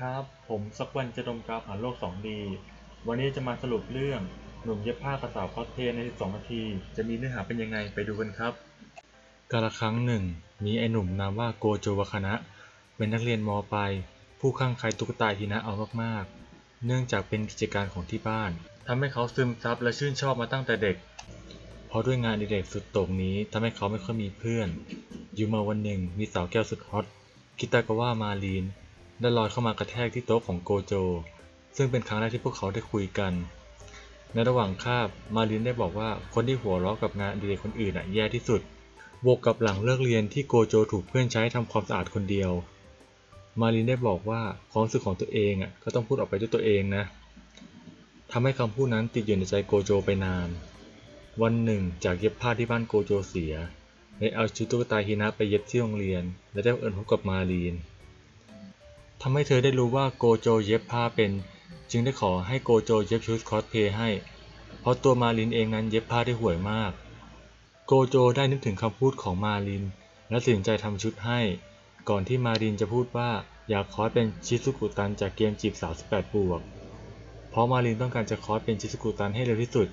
ครับ ผมสักวันจะดมกาวผ่านโลก 2D วันนี้จะมาสรุปเรื่องหนุ่มเย็บผ้ากระสาวคอสเพย์ใน 12 นาที จะมีเนื้อหาเป็นยังไงไปดูกันครับกาละครั้งหนึ่ง มีไอหนุ่มนามว่าโกโจวคานะเป็นนักเรียนมปลายผู้ข้างใครตุ๊กตาฮินะเอามากๆ เนื่องจากเป็นกิจการของที่บ้านทำให้เขาซึมซับและชื่นชอบมาตั้งแต่เด็ก เพราะด้วยงานอดิเรกสุดโต่งนี้ทำให้เขาไม่ค่อยมีเพื่อน อยู่มาวันหนึ่งมีสาวแก้วสุดฮอตคิตากาวะมาลีน ได้ลอยเข้ามากระแทกที่โต๊ะของโกโจ ซึ่งเป็นครั้งแรกที่พวกเขาได้คุยกัน ในระหว่างคาบมาลินได้บอกว่าคนที่หัวเราะกับงานดิเรกคนอื่นอะแย่ที่สุด บวกกับหลังเลิกเรียนที่โกโจถูกเพื่อนใช้ทำความสะอาดคนเดียว มาลินได้บอกว่าความรู้สึกของตัวเองอะก็ต้องพูดออกไปด้วยตัวเองนะทำให้คำพูดนั้นติดอยู่ในใจโกโจไปนาน วันหนึ่ง จากเย็บผ้าที่บ้านโกโจเสียได้เอาชุดตุ๊กตาฮินะไปเย็บที่โรงเรียน และได้เอิญพบกับมาลีน ทำให้เธอได้รู้ว่าโกโจเย็บผ้าเป็น จึงได้ขอให้โกโจเย็บชุดคอสเพย์ให้ เพราะตัวมาลินเองนั้นเย็บผ้าได้ห่วยมาก โกโจได้นึกถึงคำพูดของมาลิน และตัดสินใจทำชุดให้ ก่อนที่มาลินจะพูดว่าอยากคอสเป็นชิซุกุตันจากเกมจีบสาว 18 บวก เพราะมาลินต้องการจะคอสเป็นชิซุกุตันให้เร็วที่สุด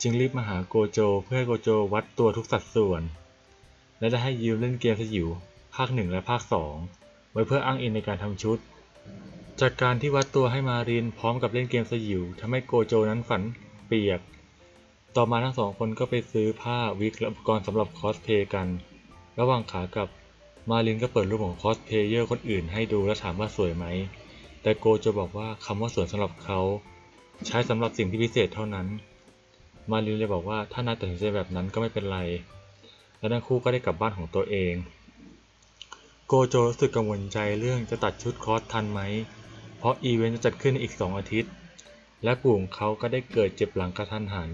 จึงรีบมาหาโกโจเพื่อให้โกโจวัดตัวทุกสัดส่วน และได้ให้ยืมเล่นเกมสยิวภาคหนึ่งและภาคสอง ไว้เพื่ออ้างอิงในการทำชุด จากการที่วัดตัวให้มารินพร้อมกับเล่นเกมสยิวทำให้โกโจนั้นฝันเปียก ต่อมาทั้งสองคนก็ไปซื้อผ้าวิกและอุปกรณ์สำหรับคอสเพลย์กัน ระหว่างขากลับมารินก็เปิดรูปของคอสเพลเยอร์คนอื่นให้ดูและถามว่าสวยไหม แต่โกโจบอกว่าคำว่าสวยสำหรับเขา ใช้สำหรับสิ่งที่พิเศษเท่านั้น มารินเลยบอกว่าถ้านายตัดสินใจแบบนั้นก็ไม่เป็นไร และทั้งคู่ก็ได้กลับบ้านของตัวเอง โกโจรู้สึกกังวลใจเรื่องจะตัดชุดคอสทันไหม เพราะอีเวนต์จะจัดขึ้นอีก 2 อาทิตย์ และปู่ของเขาก็ได้เกิดเจ็บหลังกระทันหัน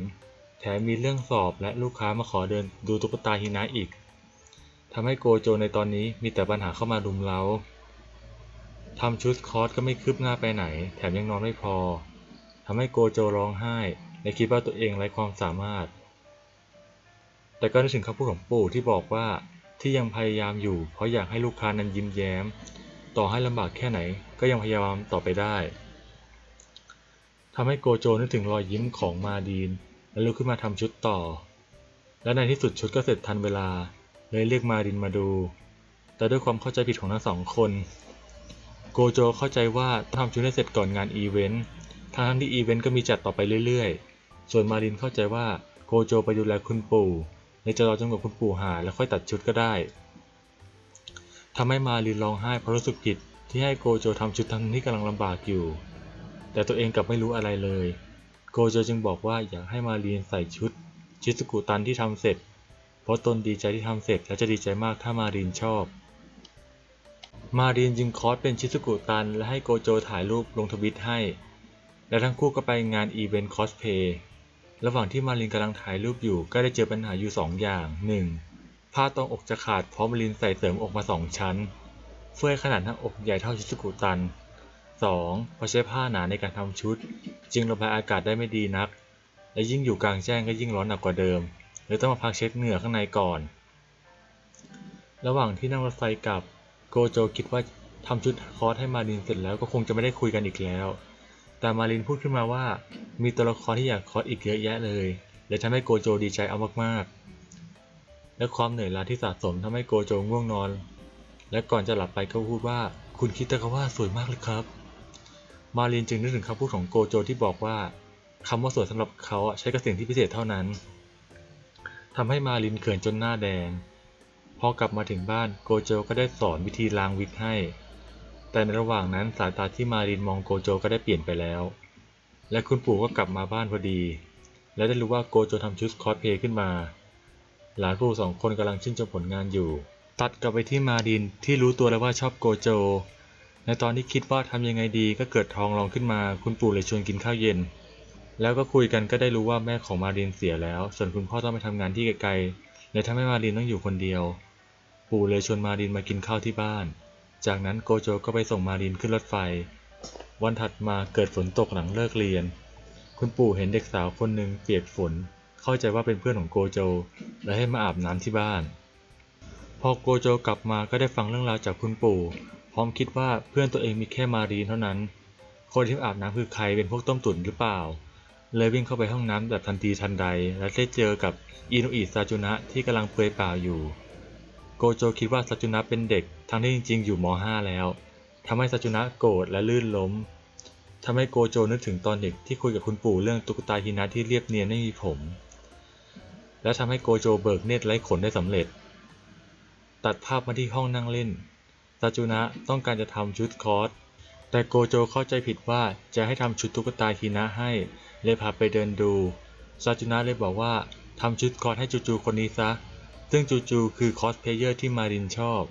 แถมมีเรื่องสอบและลูกค้ามาขอเดินดูตุ๊กตาฮินะอีก ทำให้โกโจในตอนนี้มีแต่ปัญหาเข้ามารุมเร้าทำชุดคอสก็ไม่คืบหน้าไปไหน แถมยังนอนไม่พอ ทำให้โกโจร้องไห้ และคิดว่าตัวเองไร้ความสามารถ แต่ก็นึกถึงคำพูดของปู่ที่บอกว่า ที่ยังพยายามอยู่ เพราะอยากให้ลูกค้านั้นยิ้มแย้ม ต่อให้ลำบากแค่ไหน ก็ยังพยายามต่อไปได้ทำให้โกโจนึกถึงรอยยิ้มของมาดีน และลุกขึ้นมาทำชุดต่อ และในที่สุดชุดก็เสร็จทันเวลา เลยเรียกมาดินมาดู แต่ด้วยความเข้าใจผิดของทั้งสองคนโกโจเข้าใจว่าต้องทำชุดให้เสร็จก่อนงานอีเวนต์ทั้งที่อีเวนต์ก็มีจัดต่อไปเรื่อยๆ ส่วนมาดินเข้าใจว่าโกโจไปดูแลคุณปู่ และจะรอจนกว่าคุณปู่หายแล้วค่อยตัดชุดก็ได้ทำให้มารินร้องไห้เพราะรู้สึกผิดที่ให้โกโจทำชุดทั้งที่กำลังลำบากอยู่ แต่ตัวเองกลับไม่รู้อะไรเลย โกโจจึงบอกว่าอยากให้มารีนใส่ชุด ชิซุกุตันที่ทำเสร็จ เพราะตนดีใจที่ทำเสร็จและจะดีใจมากถ้ามารีนชอบ มารีนจึงคอสเป็นชิซุกุตัน และให้โกโจถ่ายรูปลงทวิตให้ และทั้งคู่ก็ไปงานอีเวนต์คอสเพย์ ระหว่างที่มารินกำลังถ่ายรูปอยู่ก็ได้เจอปัญหาอยู่ 2 อย่าง 1. ผ้าตรงอกจะขาดเพราะมารินใส่เสริมอกมา 2 ชั้น เฟื่อยขนาดหน้าอกใหญ่เท่าชิซุกุตัน 2. เพราะใช้ผ้าหนาในการทำชุด จึงระบายอากาศได้ไม่ดีนัก และยิ่งอยู่กลางแจ้งก็ยิ่งร้อนหนักกว่าเดิมเลยต้องมาพักเช็ดเหงื่อข้างในก่อน ระหว่างที่นั่งรถไฟกลับโกโจคิดว่าทำชุดคอสให้มารินเสร็จแล้วก็คงจะไม่ได้คุยกันอีกแล้ว แต่มารินพูดขึ้นมาว่า มีตัวละครที่อยากคอสอีกเยอะแยะเลยเลยทำให้โกโจดีใจเอามากๆ และความเหนื่อยล้าที่สะสมทำให้โกโจง่วงนอน และก่อนจะหลับไปก็พูดว่า คุณคิดต่ก็ว่าสวยมากเลยครับ มารินจึงนึกถึงคำพูดของโกโจที่บอกว่าคำว่าสวยสำหรับเขาใช้กับสิ่งที่พิเศษเท่านั้นทำให้มารินเขินจนหน้าแดง พอกลับมาถึงบ้านโกโจก็ได้สอนวิธีล้างวิกให้ แต่ในระหว่างนั้นสายตาที่มารินมองโกโจก็ได้เปลี่ยนไปแล้ว และคุณปู่ก็กลับมาบ้านพอดี และได้รู้ว่าโกโจทำชุดคอสเพลย์ขึ้นมา หลานปู่สองคนกำลังชื่นชมผลงานอยู่ ตัดกลับไปที่มารินที่รู้ตัวแล้วว่าชอบโกโจ ในตอนที่คิดว่าทำยังไงดีก็เกิดทองรองขึ้นมา คุณปู่เลยชวนกินข้าวเย็น แล้วก็คุยกันก็ได้รู้ว่าแม่ของมารินเสียแล้ว ส่วนคุณพ่อต้องไปทำงานที่ไกลๆเลยทำให้มารินต้องอยู่คนเดียว ปู่เลยชวนมารินมากินข้าวที่บ้าน จากนั้นโกโจก็ไปส่งมารินขึ้นรถไฟ วันถัดมาเกิดฝนตกหลังเลิกเรียน คุณปู่เห็นเด็กสาวคนหนึ่งเปียกฝน เข้าใจว่าเป็นเพื่อนของโกโจ และให้มาอาบน้ำที่บ้าน พอโกโจกลับมาก็ได้ฟังเรื่องราวจากคุณปู่ พร้อมคิดว่าเพื่อนตัวเองมีแค่มารีนเท่านั้น คนที่อาบน้ำคือใครเป็นพวกต้มตุ๋นหรือเปล่า เลยวิ่งเข้าไปห้องน้ำแบบทันทีทันใด และได้เจอกับอินุอิซาจุนะที่กำลังเปลือยเปล่าอยู่ โกโจคิดว่าซาจุนะเป็นเด็ก ทั้งที่จริงๆ อยู่ม .5 แล้วทำให้ซาจุนะโกรธและลื่นล้มทำให้โกโจนึกถึงตอนเด็กที่คุยกับคุณปู่เรื่องตุ๊กตาฮินะที่เรียบเนียนไม่มีผม และทำให้โกโจเบิกเนตรไร้ขนได้สำเร็จ ตัดภาพมาที่ห้องนั่งเล่นซาจุนะต้องการจะทำชุดคอสแต่โกโจเข้าใจผิดว่าจะให้ทำชุดตุ๊กตาฮินะให้เลยพาไปเดินดูซาจุนะเลยบอกว่าทำชุดคอสให้จูจูคนนี้ซะ ซึ่งจูจูคือคอสเพลเยอร์ที่มารินชอบ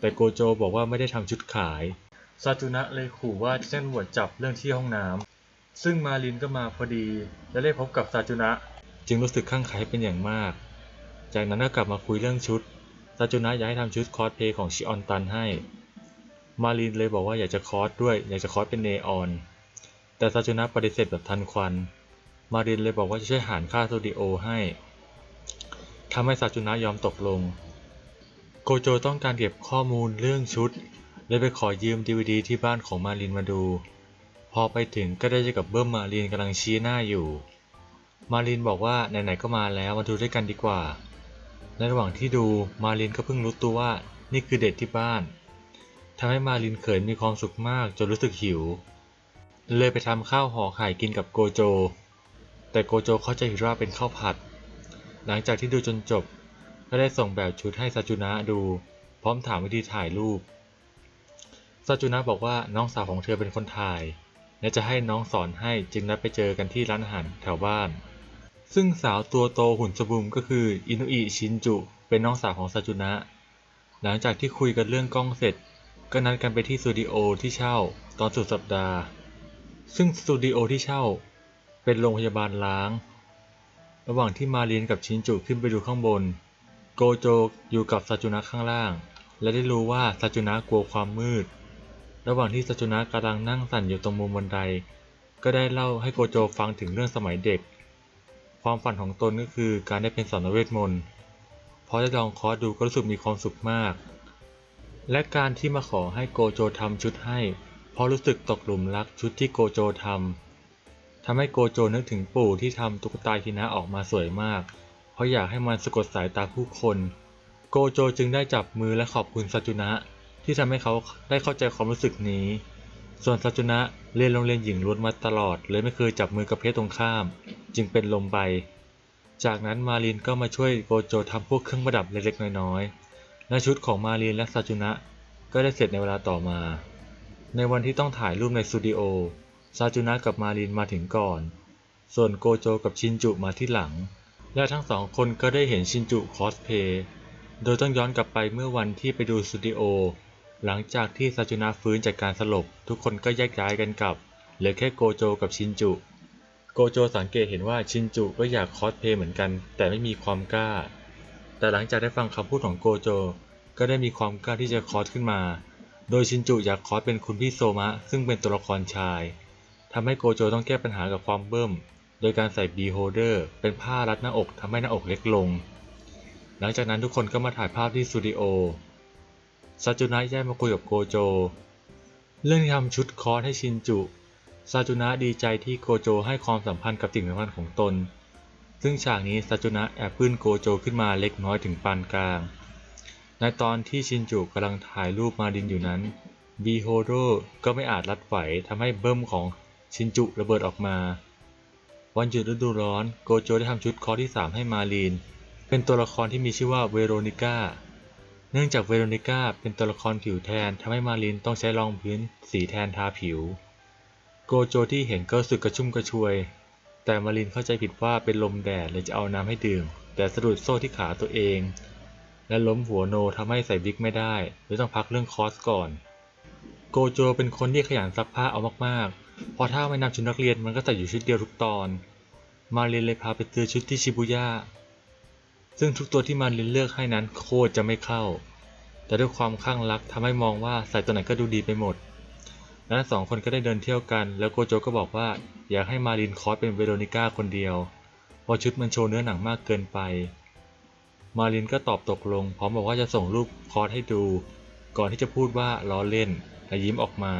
แต่โกโจบอกว่าไม่ได้ทำชุดขายซาจุนะเลยขู่ว่าจะแจ้งตำรวจจับเรื่องที่ห้องน้ำซึ่งมารินก็มาพอดี และได้พบกับซาจุนะ จึงรู้สึกข้างใครเป็นอย่างมาก จากนั้นก็กลับมาคุยเรื่องชุดซาจุนะอยากให้ทำชุดคอสเพลย์ของชิออนตันให้ มารินเลยบอกว่าอยากจะคอสด้วย อยากจะคอสเป็นเนออน แต่ซาจุนะปฏิเสธแบบทันควัน มารินเลยบอกว่าจะช่วยหารค่าสตูดิโอให้ ทำให้ซาจุนะยอมตกลง โกโจต้องการเก็บข้อมูลเรื่องชุดเลยไปขอยืมดีวดีที่บ้านของมารินมาดู พอไปถึงก็ได้เจอกับเบิ้มมารินกำลังชี้หน้าอยู่ มารินบอกว่าไหนๆก็มาแล้วมาดูด้วยกันดีกว่าในระหว่างที่ดูมารินก็เพิ่งรู้ตัวว่านี่คือเด็กที่บ้านทำให้มารินเขินมีความสุขมากจนรู้สึกหิว เลยไปทำข้าวห่อไข่กินกับโกโจ แต่โกโจเข้าใจผิดว่าเป็นข้าวผัด หลังจากที่ดูจนจบ ก็ได้ส่งแบบชุดให้ซาจุนะดู พร้อมถามวิธีถ่ายรูปซาจุนะบอกว่าน้องสาวของเธอเป็นคนถ่าย และจะให้น้องสอนให้จึงนัดไปเจอกันที่ร้านอาหารแถวบ้าน ซึ่งสาวตัวโตหุ่นสบุมก็คืออินุอิชินจุ เป็นน้องสาวของซาจุนะ หลังจากที่คุยกันเรื่องกล้องเสร็จ ก็นัดกันไปที่สตูดิโอที่เช่าตอนสุดสัปดาห์ ซึ่งสตูดิโอที่เช่า เป็นโรงพยาบาลล้าง ระหว่างที่มาเรียนกับชินจุขึ้นไปดูข้างบน โกโจอยู่กับซาจุนะข้างล่าง และได้รู้ว่าซาจุนะกลัวความมืด ระหว่างที่ซาจุนะกำลังนั่งสั่นอยู่ตรงมุมบันได ก็ได้เล่าให้โกโจฟังถึงเรื่องสมัยเด็ก ความฝันของตนก็คือการได้เป็นสอนเวทมนต์พอได้ลองคอร์สดูก็รู้สึกมีความสุขมาก และการที่มาขอให้โกโจทำชุดให้ เพราะรู้สึกตกหลุมรักชุดที่โกโจทำ ทำให้โกโจนึกถึงปู่ที่ทำตุ๊กตาฮินะออกมาสวยมาก เพราะอยากให้มันสะกดสายตาผู้คน โกโจจึงได้จับมือและขอบคุณซาจุนะ ที่ทำให้เขาได้เข้าใจความรู้สึกนี้ ส่วนซาจุนะเรียนโรงเรียนหญิงล้วนมาตลอด เลยไม่เคยจับมือกับเพศตรงข้าม จึงเป็นลมไป จากนั้นมารินก็มาช่วยโกโจทำพวกเครื่องประดับเล็กๆน้อยๆ และชุดของมารินและซาจุนะก็ได้เสร็จในเวลาต่อมา ในวันที่ต้องถ่ายรูปในสตูดิโอ ซาจุนะกับมารินมาถึงก่อน ส่วนโกโจกับชินจุมาที่หลัง และทั้งสองคนก็ได้เห็นชินจุคอสเพย์โดยต้องย้อนกลับไปเมื่อวันที่ไปดูสตูดิโอ หลังจากที่ซาจุนะฟื้นจากการสลบ ทุกคนก็แยกย้ายกันกลับ เหลือแค่โกโจกับชินจุ โกโจสังเกตเห็นว่าชินจุก็อยากคอสเพย์เหมือนกัน แต่ไม่มีความกล้า แต่หลังจากได้ฟังคำพูดของโกโจ ก็ได้มีความกล้าที่จะคอสขึ้นมา โดยชินจุอยากคอสเป็นคุณพี่โซมะ ซึ่งเป็นตัวละครชาย ทำให้โกโจต้องแก้ปัญหากับความเบิ่ม โดยการใส่บีโฮเดอร์เป็นผ้ารัดหน้าอกทำให้หน้าอกเล็กลง หลังจากนั้นทุกคนก็มาถ่ายภาพที่สตูดิโอซาจุนะแยกมาคุยกับโกโจ เรื่องที่ทำชุดคอสให้ชินจุซาจุนะดีใจที่โกโจให้ความสัมพันธ์กับสิ่งสำคัญของตน ซึ่งฉากนี้ซาจุนะแอบปื้นโกโจขึ้นมาเล็กน้อยถึงปานกลาง ในตอนที่ชินจุกำลังถ่ายรูปมาดินอยู่นั้นบีโฮโดก็ไม่อาจรัดไหวทำให้เบิ้มของ ชินจุระเบิดออกมา วันหยุดฤดูร้อน โกโจได้ทำชุดคอที่ 3 ให้มาลีน เป็นตัวละครที่มีชื่อว่าเวโรนิก้า เนื่องจากเวโรนิก้าเป็นตัวละครผิวแทนทำให้มาลินต้องใช้รองพื้นสีแทนทาผิว โกโจที่เห็นก็รู้สึกกระชุ่มกระชวย แต่มาลินเข้าใจผิดว่าเป็นลมแดดเลยจะเอาน้ำให้ดื่ม แต่สะดุดโซ่ที่ขาตัวเอง และล้มหัวโนทำให้ใส่วิกไม่ได้เลยต้องพักเรื่องคอร์สก่อนโกโจเป็นคนที่ขยันซักผ้าเอามากๆ เพอถ้าไม่นำชุดนักเรียนมันก็ใส่อยู่ชุดเดียวทุกตอน มาลินเลยพาไปซื้อชุดที่ชิบุย่า ซึ่งทุกตัวที่มารินเลือกให้นั้นโคตรจะไม่เข้า แต่ด้วยความข้างรักทำให้มองว่าใส่ตัวไหนก็ดูดีไปหมด และทั้งสองคนก็ได้เดินเที่ยวกัน แล้วโกโจก็บอกว่าอยากให้มารินคอสเป็นเวโรนิก้าคนเดียว เพราะชุดมันโชว์เนื้อหนังมากเกินไป มารินก็ตอบตกลง พร้อมบอกว่าจะส่งรูปคอสให้ดู ก่อนที่จะพูดว่าล้อเล่นและยิ้มออกมา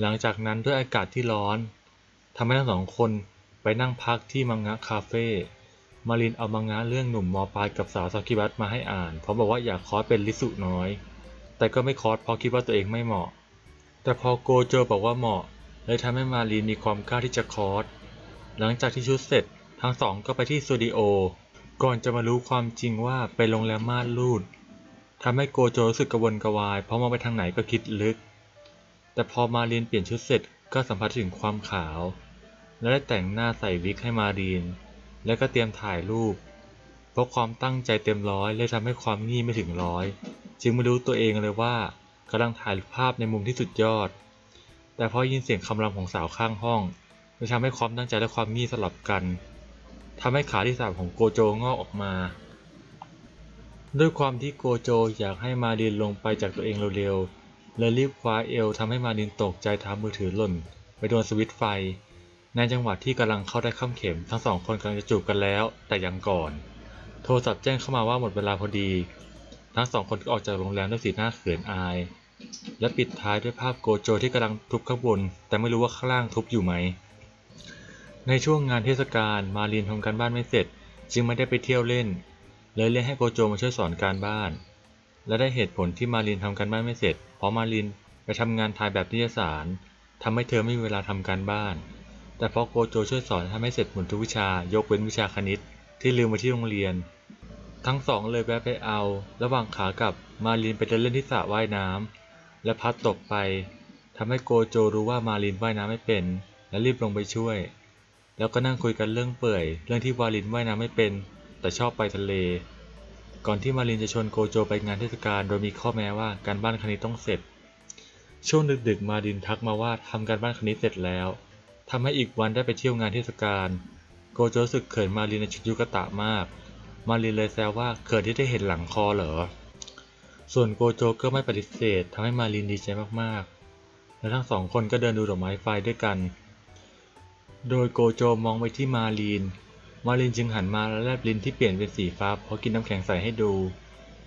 หลังจากนั้นด้วยอากาศที่ร้อนทำให้ทั้งสองคนไปนั่งพักที่มังงะคาเฟ่มารินเอามังงะเรื่องหนุ่มมอปลายกับสาวซากิบัตมาให้อ่านเพราะบอกว่าอยากคอสเป็นลิสุน้อย แต่ก็ไม่คอสเพราะคิดว่าตัวเองไม่เหมาะ แต่พอโกโจบอกว่าเหมาะ เลยทำให้มารีนมีความกล้าที่จะคอร์สหลังจากที่ชุดเสร็จทั้งสองก็ไปที่สตูดิโอก่อนจะมารู้ความจริงว่าไปโรงแรมม่านรูดทำให้โกโจรู้สึกกระวนกระวาย เพราะมองไปทางไหนก็คิดลึก แต่พอมารีนเปลี่ยนชุดเสร็จก็สัมผัสถึงความขาว และได้แต่งหน้าใส่วิกให้มารีน แล้วก็เตรียมถ่ายรูป เพราะความตั้งใจเต็มร้อยเลยทำให้ความงี่ไม่ถึงร้อย จึงไม่รู้ตัวเองเลยว่ากำลังถ่ายภาพในมุมที่สุดยอด แต่พอยินเสียงคำรำของสาวข้างห้องเลยทำให้ความตั้งใจและความงี่สลับกันทำให้ขาที่สามของโกโจงอกออกมา ด้วยความที่โกโจอยากให้มารินลงไปจากตัวเองเร็วๆ เลยรีบคว้าเอวทำให้มารินตกใจทำมือถือหล่น ไปโดนสวิตไฟ ในจังหวะที่กำลังเข้าได้ข้ามเข็ม ทั้งสองคนกำลังจะจูบกันแล้ว แต่ยังก่อน โทรศัพท์แจ้งเข้ามาว่าหมดเวลาพอดี ทั้งสองคนก็ออกจากโรงแรมด้วยสีหน้าเขินอาย และปิดท้ายด้วยภาพโกโจที่กำลังทุบข้างบน แต่ไม่รู้ว่าข้างล่างทุบอยู่ไหม ในช่วงงานเทศกาลมารีนทำการบ้านไม่เสร็จ จึงไม่ได้ไปเที่ยวเล่น เลยเรียกให้โกโจมาช่วยสอนการบ้าน และได้เหตุผลที่มารีนทำการบ้านไม่เสร็จ เพราะมารีนไปทำงานถ่ายแบบนิยสารทำให้เธอไม่มีเวลาทำการบ้าน แต่พอโกโจช่วยสอนทำให้เสร็จหมดทุกวิชายกเว้นวิชาคณิต ที่ลืมไว้ที่โรงเรียน ทั้งสองเลยแวะไปเอา ระหว่างขากลับมารีนไปเดินเล่นที่สระว่ายน้ำและพัดตกไปทำให้โกโจรู้ว่ามารีนว่ายน้ำไม่เป็น และรีบลงไปช่วย แล้วก็นั่งคุยกันเรื่องเปื่อย เรื่องที่วาลินว่ายน้ำไม่เป็น แต่ชอบไปทะเล ก่อนที่มารินจะชวนโกโจไปงานเทศกาลโดยมีข้อแม้ว่าการบ้านคณิตต้องเสร็จ ช่วงดึกๆ มารินทักมาว่าทำการบ้านคณิตเสร็จแล้วทำให้อีกวันได้ไปเที่ยวงานเทศกาลโกโจรู้สึกเขินมารินในชุดยุกตะมาก มารินเลยแซวว่าเขินที่ได้เห็นหลังคอเหรอ ส่วนโกโจก็ไม่ปฏิเสธทำให้มารินดีใจมากๆ และทั้งสองคนก็เดินดูดอกไม้ไฟด้วยกัน โดยโกโจมองไปที่มารีน มารีนจึงหันมาและแลบลิ้นที่เปลี่ยนเป็นสีฟ้าเพราะกินน้ำแข็งใส่ให้ดู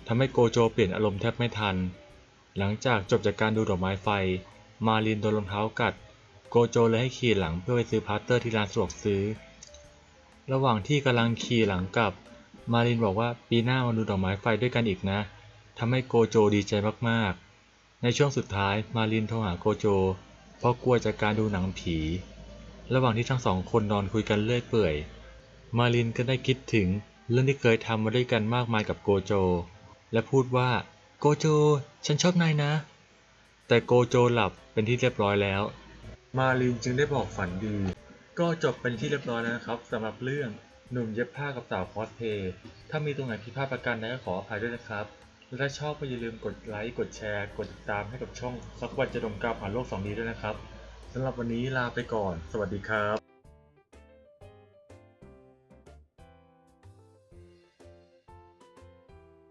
ทำให้โกโจเปลี่ยนอารมณ์แทบไม่ทัน หลังจากจบจากการดูดอกไม้ไฟ มารีนโดนรองเท้ากัด โกโจเลยให้ขี่หลังเพื่อไปซื้อพลาสเตอร์ที่ร้านสะดวกซื้อ ระหว่างที่กำลังขี่หลังกลับ มารีนบอกว่าปีหน้ามาดูดอกไม้ไฟด้วยกันอีกนะทำให้โกโจดีใจมากๆ ในช่วงสุดท้ายมารินโทรหาโกโจ เพราะกลัวจากการดูหนังผี ระหว่างที่ทั้งสองคนนอนคุยกันเรื่อยเปื่อย มารินก็ได้คิดถึงเรื่องที่เคยทำมาด้วยกันมากมายกับโกโจ และพูดว่า โกโจ ฉันชอบนายนะ แต่โกโจหลับเป็นที่เรียบร้อยแล้ว มารินจึงได้บอกฝันดี ก็จบเป็นที่เรียบร้อยแล้วนะครับสำหรับเรื่องหนุ่มเย็บผ้ากับสาวคอสเพย์ถ้ามีตรงไหนผิดพลาดประการใดก็ขออภัยด้วยนะครับ และถ้าชอบก็อย่าลืมกดไลค์ กดแชร์ กดติดตามให้กับช่องสักวันจะดมกาวผ่านโลก 2D ด้วยนะครับสำหรับวันนี้ลาไปก่อน สวัสดีครับ